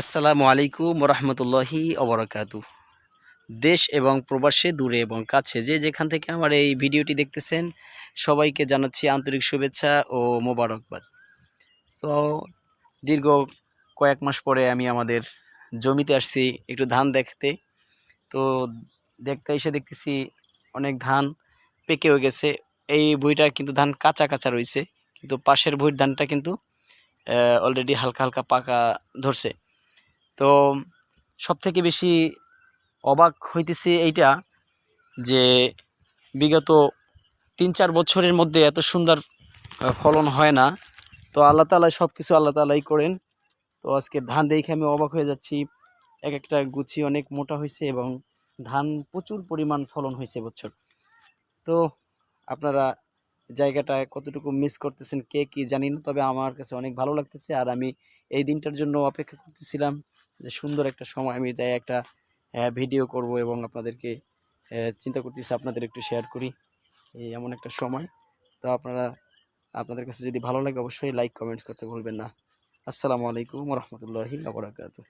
আসসালামু আলাইকুম রহমতুল্লাহি অবরাকাতু দেশ এবং প্রবাসে দূরে এবং কাছে যে যেখান থেকে আমার এই ভিডিওটি দেখতেছেন, সবাইকে জানাচ্ছি আন্তরিক শুভেচ্ছা ও মোবারকবাদ। তো দীর্ঘ কয়েক মাস পরে আমি আমাদের জমিতে আসছি একটু ধান দেখতে। তো দেখতে এসে দেখতেছি অনেক ধান পেকেও গেছে। এই ভুঁইটার কিন্তু ধান কাঁচা কাঁচা রয়েছে, কিন্তু পাশের ভুঁইর ধানটা কিন্তু অলরেডি হালকা হালকা পাকা ধরছে। তো সব থেকে বেশি অবাক হইতেছে এইটা যে বিগত তিন চার বছরের মধ্যে এত সুন্দর ফলন হয় না। তো আল্লাহ তালা সব কিছু আল্লাহ তালাই করেন। তো আজকে ধান দেখে আমি অবাক হয়ে যাচ্ছি। এক একটা গুছি অনেক মোটা হয়েছে এবং ধান প্রচুর পরিমাণ ফলন হয়েছে বছর। তো আপনারা জায়গাটা কতটুকু মিস করতেছেন, কে কি জানি না, তবে আমার কাছে অনেক ভালো লাগতেছে। আর আমি এই দিনটার জন্য অপেক্ষা করতেছিলাম। যে সুন্দর একটা সময় আমি যাই একটা ভিডিও করব এবং আপনাদেরকে চিন্তা করতেছি আপনাদের একটু শেয়ার করি এই এমন একটা সময়। তো আপনারা, আপনাদের কাছে যদি ভালো লাগে অবশ্যই লাইক কমেন্টস করতে ভুলবেন না। আসসালামু আলাইকুম রহমতুল্লাহি আবরাকাতু